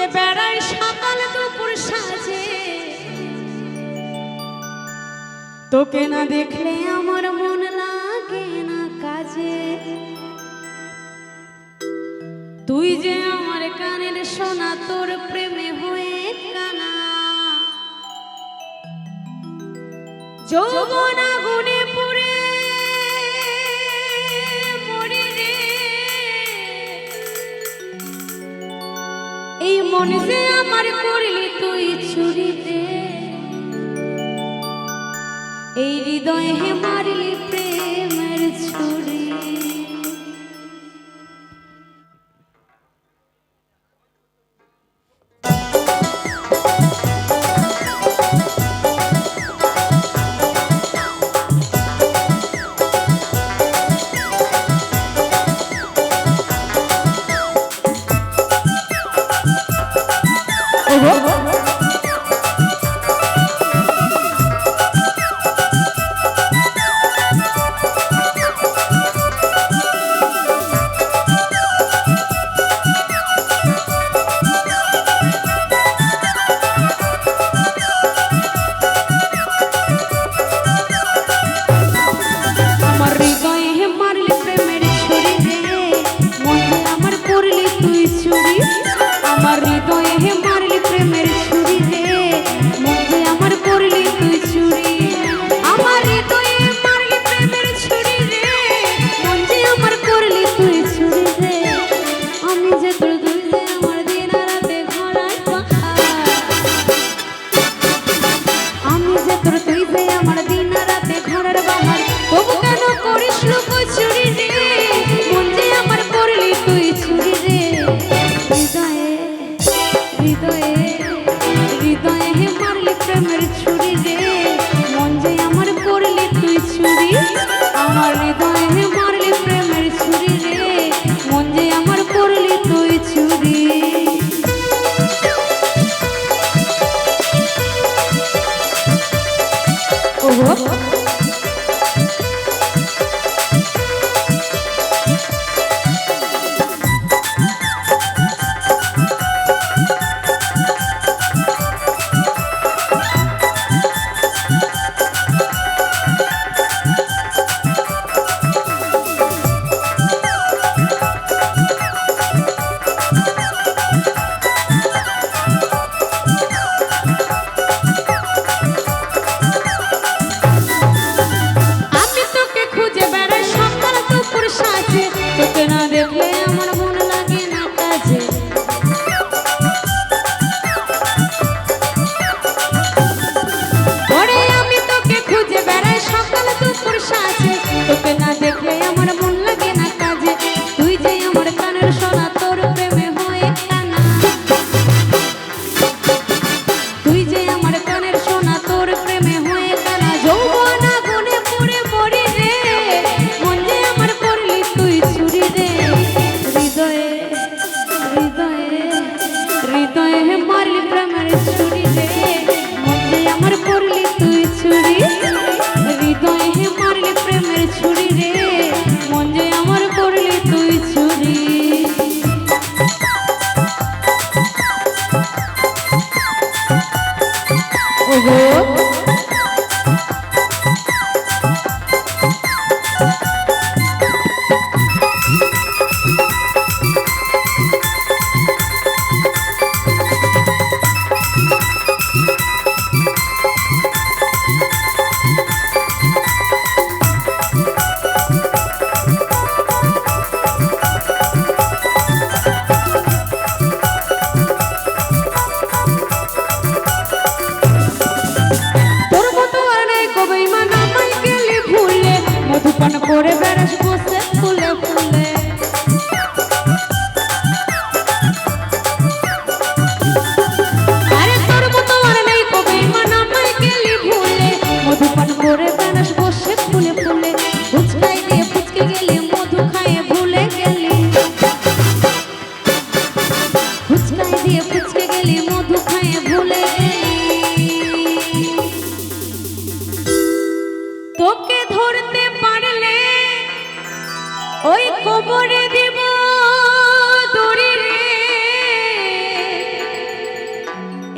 যে বেড়ায় সকাল দুপুর সাজে। তোকে না দেখলে আমার মন লাগে না কাজে। তুই যে আমার কানের সোনা, তোর প্রেমে হয়ে কানা। যৌবনা গুণে করলি তুই ছুরিতে? এই হৃদয়ে মারলি প্রেমের ছুরি। রে মন যে আমার করলি তুই চুরি আমার হৃদয় মন করে বেড়াস বসে ফুলে ফুলে। আরে তোর মধুপান করে বেড়াস বসে ফুলে ফুলে।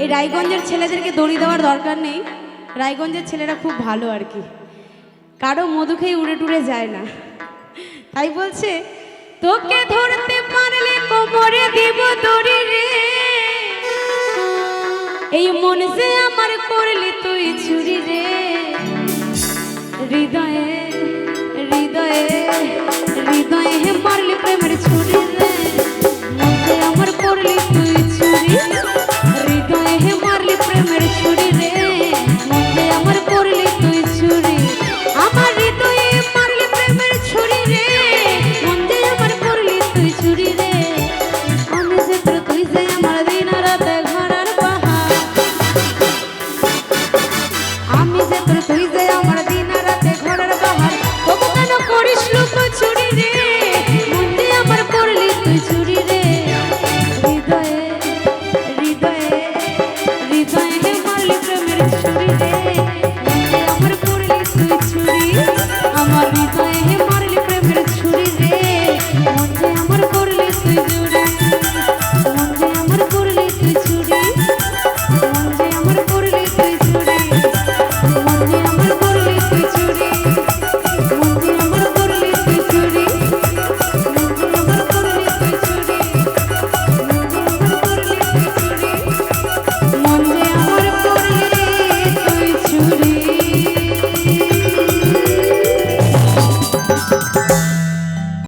রায়গঞ্জের ছেলেদেরকে দড়ি দেওয়ার দরকার নেই। রায়গঞ্জের ছেলেরা খুব ভালো আর কি। কারও মধু খেয়ে উড়ে টুড়ে যায় না। তাই বলছে, তোকে ধরতে পারলে কোমরে দিব দড়ি রে। এই মন যে আমার করলি তুই ছুরি রে। হৃদয়ে হৃদয়ে তুই যে আমার দিন রাতে ঘরের বাহার করিস লোক ছুরি রে?